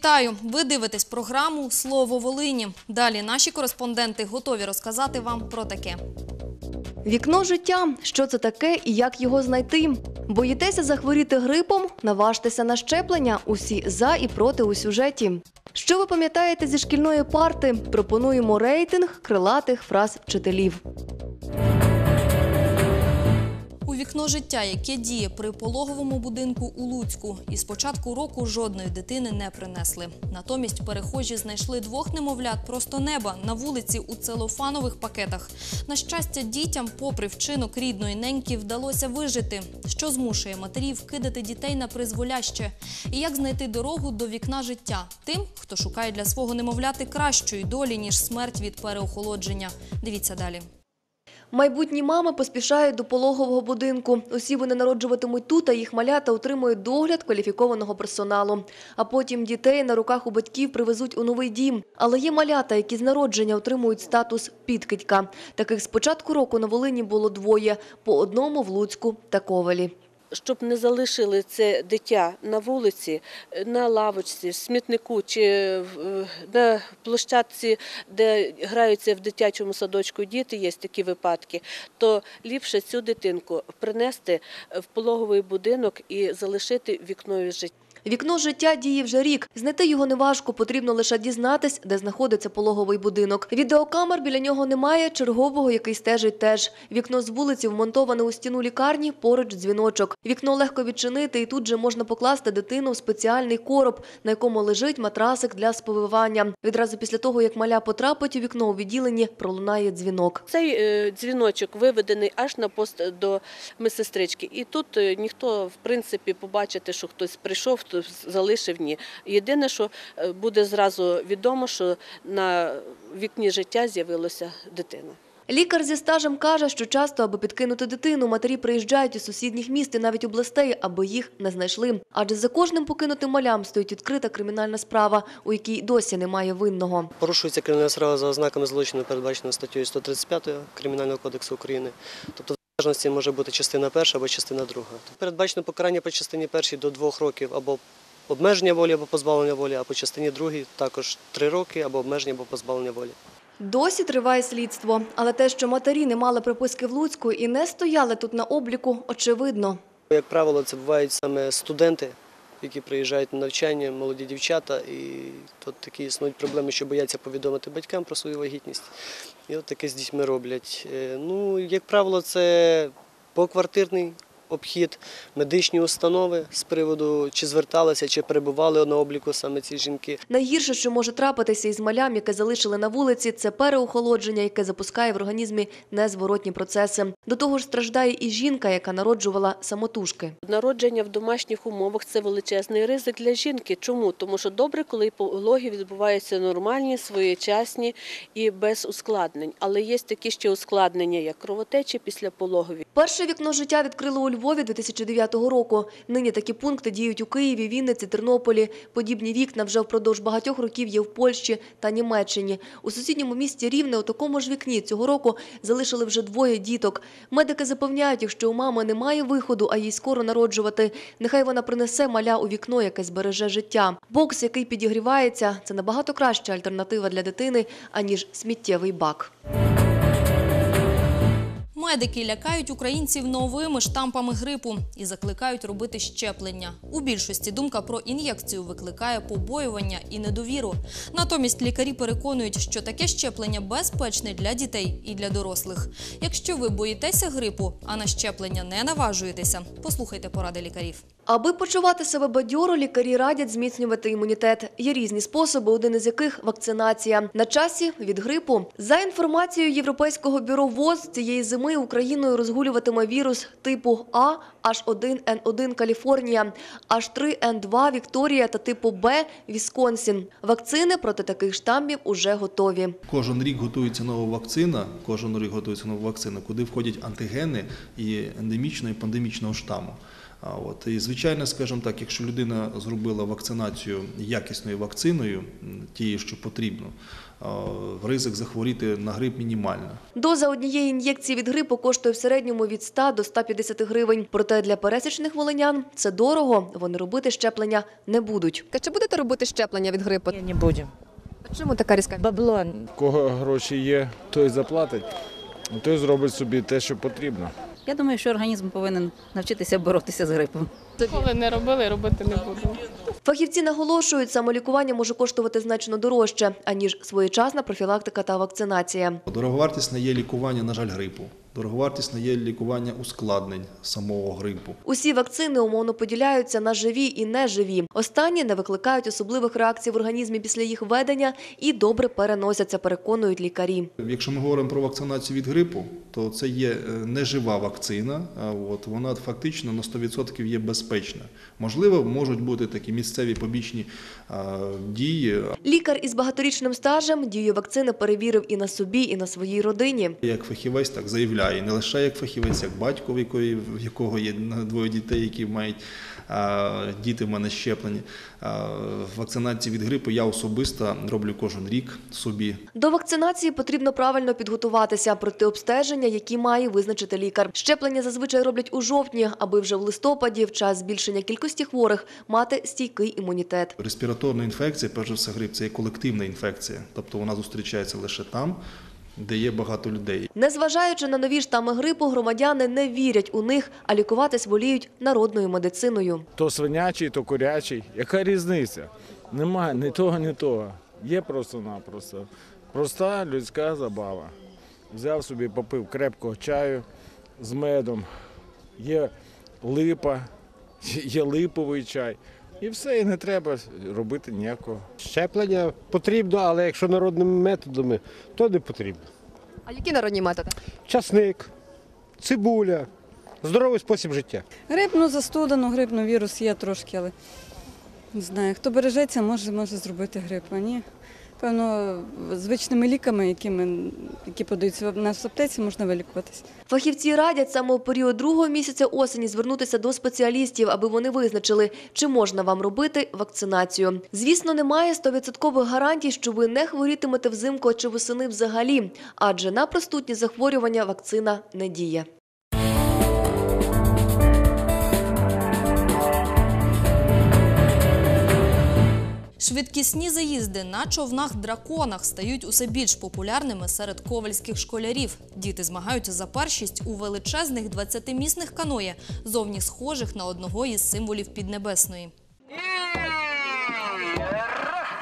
Вітаю! Ви дивитесь програму Слово Волині. Далі наші кореспонденти готові розказати вам про таке. Вікно життя. Що це таке і як його знайти? Боїтеся захворіти грипом? Наважтеся на щеплення. Усі за і проти у сюжеті. Що ви пам'ятаєте зі шкільної парти? Пропонуємо рейтинг крилатих фраз вчителів. Вікно життя, яке діє при пологовому будинку у Луцьку, і з початку року жодної дитини не принесли. Натомість перехожі знайшли двох немовлят просто неба на вулиці у целофанових пакетах. На щастя, дітям, попри вчинок рідної неньки, вдалося вижити, що змушує матерів кидати дітей на призволяще. І як знайти дорогу до вікна життя тим, хто шукає для свого немовляти кращої долі ніж смерть від переохолодження. Дивіться далі. Майбутні мами поспішають до пологового будинку. Усі вони народжуватимуть тут, а їх малята отримують догляд кваліфікованого персоналу. А потім дітей на руках у батьків привезуть у новий дім. Але є малята, які з народження отримують статус підкидька. Таких з початку року на Волині було двоє – по одному в Луцьку та Ковалі. Щоб не залишили це дитя на вулиці, на лавочці, в смітнику чи на площадці, де граються в дитячому садочку діти, є такі випадки, то ліпше цю дитинку принести в пологовий будинок і залишити вікною життя. Вікно життя діє вже рік. Знайти його неважко, потрібно лише дізнатись, де знаходиться пологовий будинок. Відеокамер біля нього немає, чергового, який стежить теж. Вікно з вулиці вмонтоване у стіну лікарні, поруч дзвіночок. Вікно легко відчинити і тут же можна покласти дитину в спеціальний короб, на якому лежить матрасик для сповивання. Відразу після того, як маля потрапить у вікно у відділенні, пролунає дзвінок. Цей е, дзвіночок виведений аж на пост до медсестрички. І тут е, ніхто, в принципі, побачити, що хтось прийшов, залишив ні. Єдине, що е, буде зразу відомо, що на вікні життя з'явилася дитина. Лікар зі стажем каже, що часто, аби підкинути дитину, матері приїжджають із сусідніх міст і навіть областей, аби їх не знайшли. Адже за кожним покинутим малям стоїть відкрита кримінальна справа, у якій досі немає винного. Порушується кримінальна справа за ознаками злочину, передбачено статтею 135 Кримінального кодексу України. Тобто, залежності може бути частина перша або частина друга. Передбачено покарання по частині першій до двох років або обмеження волі, або позбавлення волі, а по частині другій також три роки або обмеження або позбавлення волі. Досі триває слідство, але те, що матері не мали приписки в Луцьку і не стояли тут на обліку, очевидно. Як правило, це бувають саме студенти, які приїжджають на навчання, молоді дівчата, і тут такі існують проблеми, що бояться повідомити батькам про свою вагітність. І от таке з дітьми роблять. Е, Ну, як правило, це поквартирний обхід, медичні установи з приводу, чи зверталися, чи перебували на обліку саме ці жінки. Найгірше, що може трапитися із малям, яке залишили на вулиці, це переохолодження, яке запускає в організмі незворотні процеси. До того ж страждає і жінка, яка народжувала самотужки. Народження в домашніх умовах це величезний ризик для жінки. Чому? Тому що добре, коли пологи відбуваються нормальні, своєчасні і без ускладнень. Але є такі ще ускладнення, як кровотечі після пологові. Перше вікно життя відкрили у Львові 2009 року. Нині такі пункти діють у Києві, Вінниці, Тернополі. Подібні вікна вже впродовж багатьох років є в Польщі та Німеччині. У сусідньому місті Рівне у такому ж вікні цього року залишили вже двоє діток. Медики запевняють, якщо у мами немає виходу, а їй скоро народжувати, нехай вона принесе маля у вікно, яке збереже життя. Бокс, який підігрівається, це набагато краща альтернатива для дитини, аніж сміттєвий бак. Медики лякають українців новими штампами грипу і закликають робити щеплення. У більшості думка про ін'єкцію викликає побоювання і недовіру. Натомість лікарі переконують, що таке щеплення безпечне для дітей і для дорослих. Якщо ви боїтеся грипу, а на щеплення не наважуєтеся, послухайте поради лікарів. Аби почувати себе бадьоро, лікарі радять зміцнювати імунітет. Є різні способи, один із яких вакцинація. На часі від грипу. За інформацією Європейського бюро ВОЗ, цієї зими Україною розгулюватиме вірус типу А, H1N1 Каліфорнія, H3N2 Вікторія та типу Б Вісконсін. Вакцини проти таких штамів уже готові. Кожен рік готується нова вакцина, кожен рік готується нова вакцина, куди входять антигени і ендемічного і пандемічного штаму. А от і звичайно, скажімо так, якщо людина зробила вакцинацію якісною вакциною, тією, що потрібно, ризик захворіти на грип мінімальний. Доза однієї ін'єкції від грипу коштує в середньому від 100 до 150 гривень. Проте для пересічних волинян це дорого, вони робити щеплення не будуть. Чи будете робити щеплення від грипу? Ні, не будемо. Чому така різка? Бабло У кого гроші є, той заплатить, той зробить собі те, що потрібно. Я думаю, що організм повинен навчитися боротися з грипом. Коли не робили, робити не буду. Фахівці наголошують, самолікування може коштувати значно дорожче, аніж своєчасна профілактика та вакцинація. Дороговартісне є лікування, на жаль, грипу. Дороговартісне є лікування ускладнень самого грипу. Усі вакцини умовно поділяються на живі і неживі. Останні не викликають особливих реакцій в організмі після їх введення і добре переносяться, переконують лікарі. Якщо ми говоримо про вакцинацію від грипу, то це є е, нежива вакцина, а от вона фактично на 100% є безпечна. Можливо, можуть бути такі місцеві побічні а, дії. Лікар із багаторічним стажем дію вакцини перевірив і на собі, і на своїй родині. Як фахівець так заявляє, І не лише як фахівець, як батько, в якого є двоє дітей, які мають діти в мене щеплені. Вакцинації від грипу я особисто роблю кожен рік собі. До вакцинації потрібно правильно підготуватися проти обстеження, які має визначити лікар. Щеплення зазвичай роблять у жовтні, аби вже в листопаді, в час збільшення кількості хворих, мати стійкий імунітет. Респіраторна інфекція, перш за все, грип це є колективна інфекція, тобто вона зустрічається лише там, де є багато людей. Незважаючи на нові штами грипу, громадяни не вірять у них, а лікуватись воліють народною медициною. То свинячий, то курячий. Яка різниця? Немає ні того, ні того. Є просто-напросто. Проста людська забава. Взяв собі, попив крепкого чаю з медом. Є липа, є липовий чай. І все, і не треба робити ніякого. Щеплення потрібно, але якщо народними методами, то не потрібно. А які народні методи? Часник, цибуля, здоровий спосіб життя. Грибну застудану, грибну вірус є трошки, але не знаю. Хто бережеться, може, може зробити грип, а ні. Певно, звичними ліками, якими, які подаються в нас в аптеці, можна вилікуватись. Фахівці радять саме у період другого місяця осені звернутися до спеціалістів, аби вони визначили, чи можна вам робити вакцинацію. Звісно, немає 100% гарантій, що ви не хворітимете взимку чи восени взагалі, адже на простутні захворювання вакцина не діє. Швидкісні заїзди на човнах-драконах стають усе більш популярними серед ковальських школярів. Діти змагаються за першість у величезних 20-місних каноє, зовні схожих на одного із символів Піднебесної.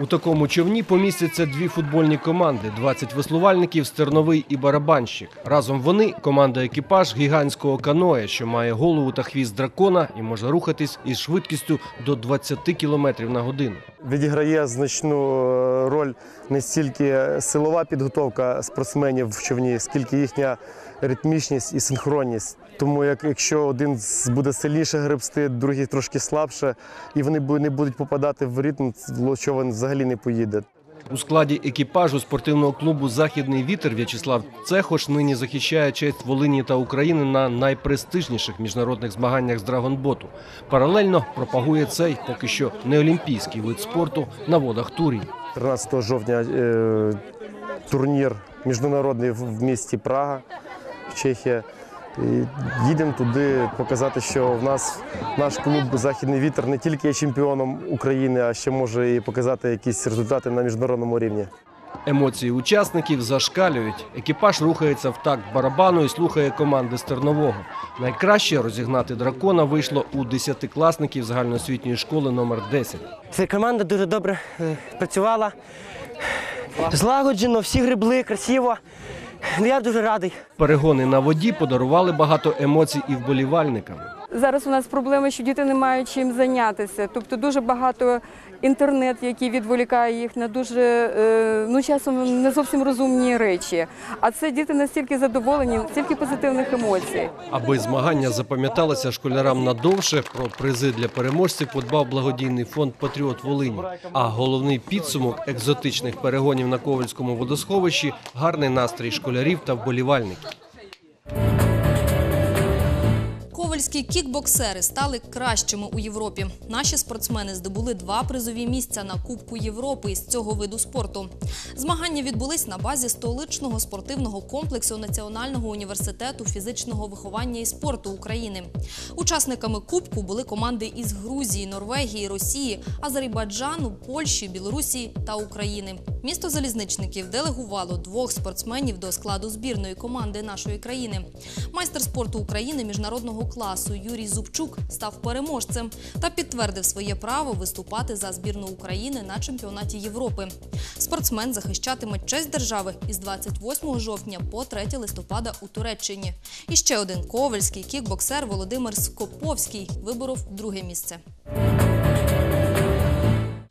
У такому човні помістяться дві футбольні команди: 20 веслувальників, стерновий і барабанщик. Разом вони команда екіпаж гігантського каноє, що має голову та хвіст дракона і може рухатись із швидкістю до 20 км на годину. Відіграє значну е, роль не стільки силова підготовка спортсменів в човні, скільки їхня ритмічність і синхронність. Тому як якщо один буде сильніше гребсти, другий трошки слабше, і вони не будуть попадати в ритм, човен взагалі не поїде. У складі екіпажу спортивного клубу Західний вітер В'ячеслав Цехош нині захищає честь Волині та України на найпрестижніших міжнародних змаганнях з драгонботу. Паралельно пропагує цей поки що не олімпійський вид спорту на водах Турії. 13 жовтня е, турнір міжнародний в в місті Прага, Чехія. І їдемо туди показати, що в нас наш клуб Західний вітер не тільки є чемпіоном України, а ще може і показати якісь результати на міжнародному рівні. Емоції учасників зашкалюють. Екіпаж рухається в такт барабану і слухає команди стернового. Найкраще розігнати дракона вийшло у десятикласників загальноосвітньої школи номер 10. Ця команда дуже добре е, працювала. Злагоджено, всі грибли, красиво. Я дуже радий. Перегони на воді подарували багато емоцій і вболівальникам. Зараз у нас проблема, що діти не мають чим зайнятися. Тобто дуже багато інтернет, який відволікає їх на дуже е, ну часом не зовсім розумні речі. А це діти настільки задоволені, стільки позитивних емоцій. Аби змагання запам'яталися школярам надовше, про призи для переможців подбав благодійний фонд Патріот Волині. А головний підсумок екзотичних перегонів на Ковальському водосховищі гарний настрій школярів та вболівальників. Ковальські кікбоксери стали кращими у Європі. Наші спортсмени здобули два призові місця на Кубку Європи із цього виду спорту. Змагання відбулись на базі столичного спортивного комплексу Національного університету фізичного виховання і спорту України. Учасниками Кубку були команди із Грузії, Норвегії, Росії, Азербайджану, Польщі, Білорусі та України. Місто залізничників делегувало двох спортсменів до складу збірної команди нашої країни. Майстер спорту України міжнародного класу Юрій Зубчук став переможцем та підтвердив своє право виступати за збірну України на чемпіонаті Європи. Спортсмен захищатиме честь держави із 28 жовтня по 3 листопада у Туреччині. І ще один ковальський кікбоксер Володимир Скоповський виборов друге місце.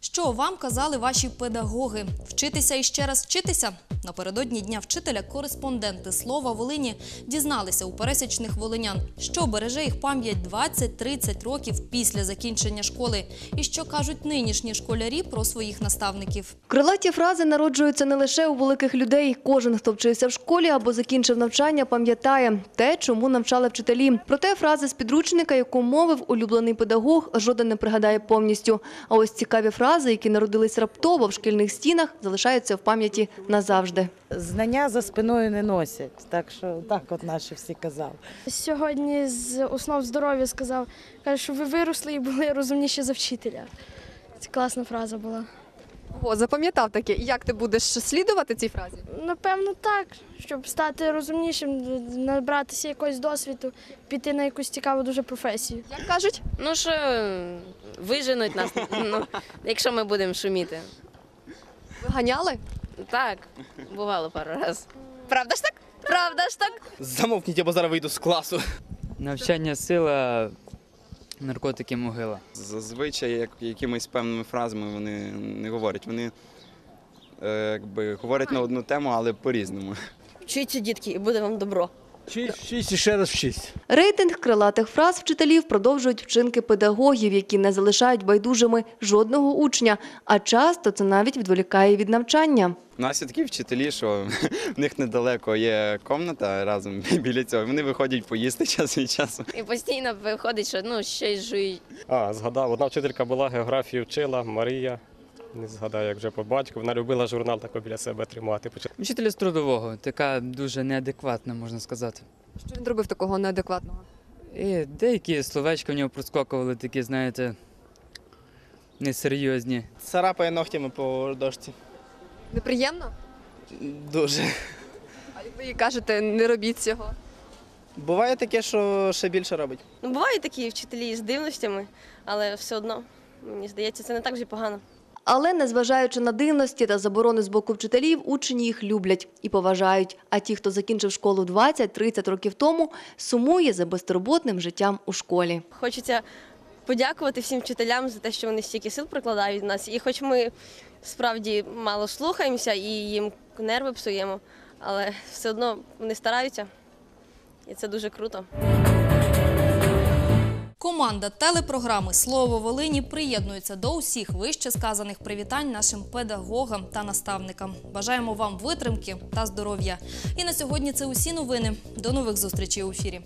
Що вам казали ваші педагоги? Вчитися і ще раз вчитися? Напередодні дня вчителя кореспонденти слова Волині дізналися у пересічних волинян, що береже їх пам'ять 20-30 років після закінчення школи, і що кажуть нинішні школярі про своїх наставників. Крилаті фрази народжуються не лише у великих людей. Кожен, хто вчився в школі або закінчив навчання, пам'ятає те, чому навчали вчителі. Проте фрази з підручника, яку мовив улюблений педагог, жоден не пригадає повністю. А ось цікаві фрази, які народились раптово в шкільних стінах, залишаються в пам'яті назавжди. Знання за спиною не носять, так що так от наші всі казали. Сьогодні з основ здоров'я сказав, каже, що ви виросли і були розумніші за вчителя. Це класна фраза була. О, запам'ятав таке. Як ти будеш слідувати цій фразі? Напевно, так, щоб стати розумнішим, набратися якогось досвіду, піти на якусь цікаву дуже професію. Як кажуть? Ну що, виженуть нас, ну, якщо ми будемо шуміти. Ви ганяли? Так, бувало пару разів. Правда ж так? Правда ж так? Замовкніть, або зараз вийду з класу. Навчання сила, наркотики могила. Зазвичай як, якимись певними фразами вони не говорять. Вони е, якби, говорять на одну тему, але по-різному. Вчіться, дітки, і буде вам добро. Вчись, вчись і ще раз вчись. Рейтинг крилатих фраз вчителів продовжують вчинки педагогів, які не залишають байдужими жодного учня, а часто це навіть відволікає від навчання. У нас є такі вчителі, що в них недалеко є комната разом біля цього. Вони виходять поїсти час від часу. І постійно виходить, що ну щось жують. А, згадав, одна вчителька була, географію вчила, Марія. Не згадаю, як вже по батьку. Вона любила журнал тако біля себе тримати. Вчитель з трудового, така дуже неадекватна, можна сказати. Що він робив такого неадекватного? І деякі словечка в нього проскокували, такі, знаєте, несерйозні. Царапає ногтями по дошці. Неприємно? Дуже. А як ви їй кажете, не робіть цього? Буває таке, що ще більше робить. Ну, бувають такі вчителі з дивностями, але все одно, мені здається, це не так вже погано. Але незважаючи на дивності та заборони з боку вчителів, учні їх люблять і поважають. А ті, хто закінчив школу 20-30 років тому, сумує за безтурботним життям у школі. Хочеться подякувати всім вчителям за те, що вони стільки сил прикладають в нас. І хоч ми справді мало слухаємося і їм нерви псуємо, але все одно вони стараються, і це дуже круто. Команда телепрограми Слово Волині приєднується до усіх вище сказаних привітань нашим педагогам та наставникам. Бажаємо вам витримки та здоров'я. І на сьогодні це усі новини. До нових зустрічей у ефірі.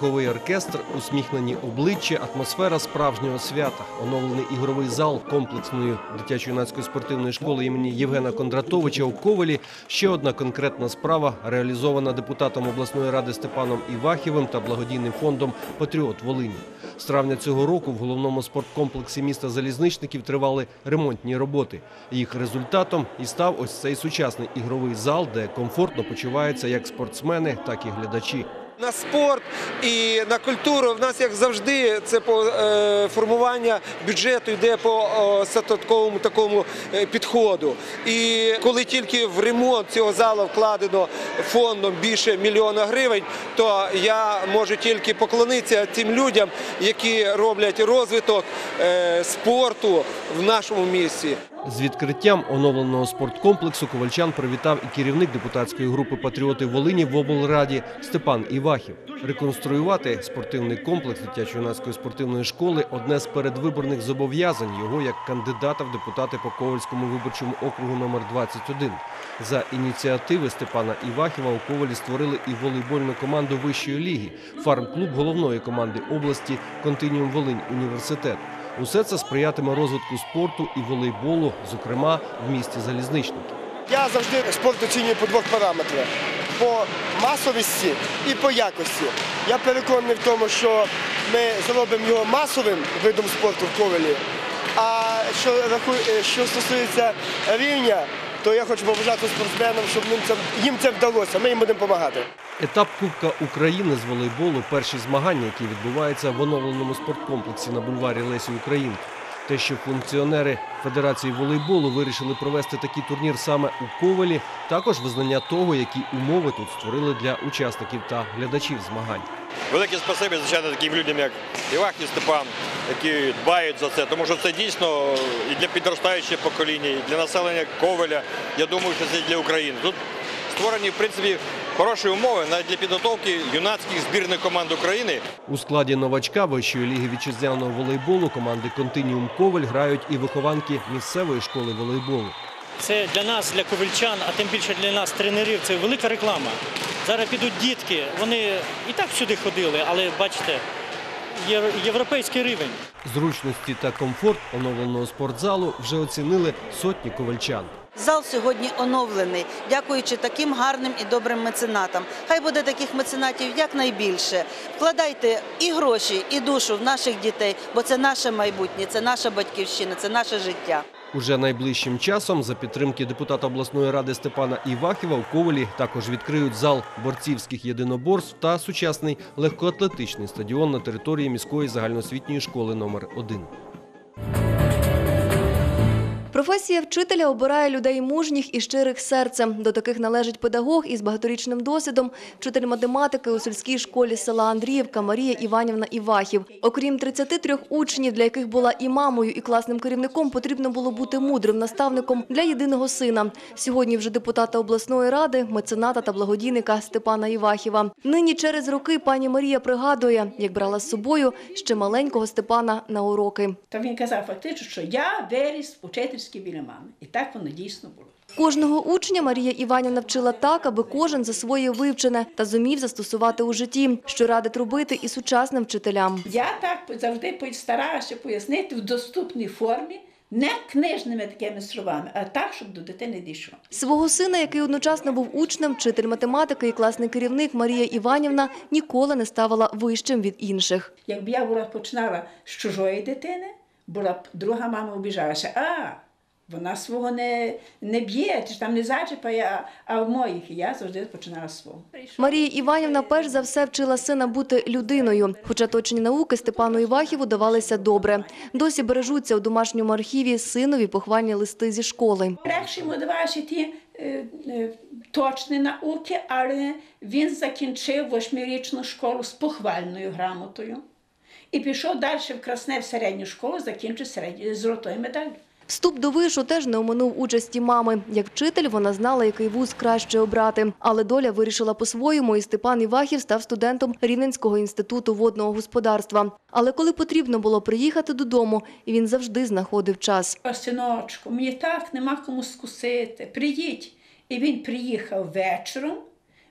Духовий оркестр, усміхнені обличчя, атмосфера справжнього свята, оновлений ігровий зал комплексної дитячо-юнацької спортивної школи імені Євгена Кондратовича у Ковелі. Ще одна конкретна справа, реалізована депутатом обласної ради Степаном Івахівим та благодійним фондом Патріот Волині. З травня цього року в головному спорткомплексі міста залізничників тривали ремонтні роботи. Їх результатом і став ось цей сучасний ігровий зал, де комфортно почуваються як спортсмени, так і глядачі. На спорт і на культуру в нас, як завжди, це по е, формування бюджету йде по о, такому е, підходу. І коли тільки в ремонт цього залу вкладено фондом більше мільйона гривень, то я можу тільки поклонитися тим людям, які роблять розвиток е, спорту в нашому місті. З відкриттям оновленого спорткомплексу ковальчан привітав і керівник депутатської групи Патріоти Волині в облраді Степан Івахів. Реконструювати спортивний комплекс дитячо-юнацької спортивної школи одне з передвиборних зобов'язань його як кандидата в депутати по Ковальському виборчому округу номер 21. За ініціативи Степана Івахіва у Ковалі створили і волейбольну команду вищої ліги, фарм-клуб головної команди області Континіум Волинь Університет. Усе це сприятиме розвитку спорту і волейболу, зокрема в місті Залізничники. Я завжди спорт оцінюю по двох параметрах: по масовості і по якості. Я переконаний в тому, що ми зробимо його масовим видом спорту в Ковелі. А що, що стосується рівня, то я хочу побажати спортсменам, щоб їм це, вдалося. Ми їм будемо допомагати. Етап Кубка України з волейболу перші змагання, які відбуваються в оновленому спорткомплексі на бульварі Лесі Українки. Те, що функціонери Федерації волейболу вирішили провести такий турнір саме у Ковелі, також визнання того, які умови тут створили для учасників та глядачів змагань. Велике спасибі, звичайно, таким людям, як Івах і Степан, які дбають за це, тому що це дійсно і для підростаючого покоління, і для населення Ковеля. Я думаю, що це і для України. Тут створені, в принципі, хороші умови навіть для підготовки юнацьких збірних команд України. У складі новачка Вищої ліги вітчизняного волейболу команди Континіум Ковель грають і вихованки місцевої школи волейболу. Це для нас, для ковальчан, а тим більше для нас, тренерів, це велика реклама. Зараз підуть дітки, вони і так сюди ходили, але бачите, європейський рівень. Зручності та комфорт оновленого спортзалу вже оцінили сотні ковальчан. Зал сьогодні оновлений, дякуючи таким гарним і добрим меценатам. Хай буде таких меценатів якнайбільше. Вкладайте і гроші, і душу в наших дітей, бо це наше майбутнє, це наша батьківщина, це наше життя. Уже найближчим часом за підтримки депутата обласної ради Степана Івахіва у Ковалі також відкриють зал борцівських єдиноборств та сучасний легкоатлетичний стадіон на території міської загальноосвітньої школи номер 1 Професія вчителя обирає людей мужніх і щирих серцем. До таких належить педагог із багаторічним досвідом, вчитель математики у сільській школі села Андріївка Марія Іванівна Івахів. Окрім 33 учнів, для яких була і мамою, і класним керівником, потрібно було бути мудрим наставником для єдиного сина. Сьогодні вже депутата обласної ради, мецената та благодійника Степана Івахіва. Нині через роки пані Марія пригадує, як брала з собою ще маленького Степана на уроки. То він казав фактично, що я виріс учительський біля мами. І так воно дійсно було. Кожного учня Марія Іванівна вчила так, аби кожен засвоїв вивчене та зумів застосувати у житті, що радить робити і сучасним вчителям. Я так завжди старалася пояснити в доступній формі, не книжними такими словами, а так, щоб до дитини дійшло. Свого сина, який одночасно був учнем, вчитель математики і класний керівник Марія Іванівна ніколи не ставила вищим від інших. Якби я була починала з чужої дитини, була б друга мама обіжалася. А, вона свого не, не б'є, чи ж там не зачіпає, а, а в моїх. Я завжди починала з свого. Марія Іванівна перш за все вчила сина бути людиною. Хоча точні науки Степану Івахіву давалися добре. Досі бережуться у домашньому архіві синові похвальні листи зі школи. Легше йому давалися ті е, е, точні науки, але він закінчив восьмирічну школу з похвальною грамотою і пішов далі в Красне в середню школу, закінчив середню з золотою медаллю. Вступ до вишу теж не оминув участі мами. Як вчитель вона знала, який вуз краще обрати. Але доля вирішила по-своєму, і Степан Івахів став студентом Рівненського інституту водного господарства. Але коли потрібно було приїхати додому, він завжди знаходив час. Синочку, мені так нема кому скусити. Приїдь. І він приїхав вечором,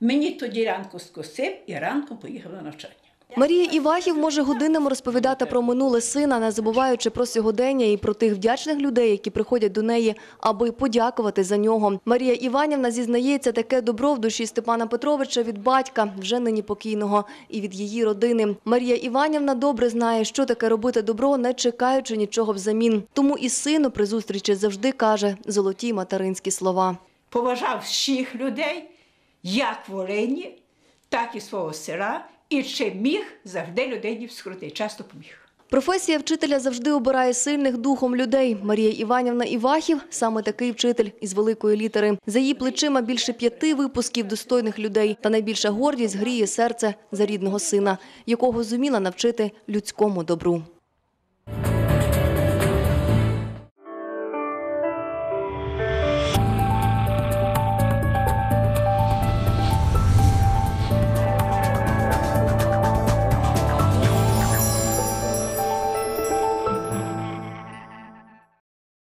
мені тоді ранку скусив і ранком поїхав на навчання. Марія Івахів може годинами розповідати про минуле сина, не забуваючи про сьогодення і про тих вдячних людей, які приходять до неї, аби подякувати за нього. Марія Іванівна зізнається, таке добро в душі Степана Петровича від батька, вже нині покійного, і від її родини. Марія Іванівна добре знає, що таке робити добро, не чекаючи нічого взамін. Тому і сину при зустрічі завжди каже золоті материнські слова. Поважав всіх людей, як в Волині, так і свого села, і чи міг, завжди людині вскрути, часто поміг. Професія вчителя завжди обирає сильних духом людей. Марія Іванівна Івахів – саме такий вчитель із великої літери. За її плечима більше п'яти випусків достойних людей. Та найбільша гордість гріє серце за рідного сина, якого зуміла навчити людському добру.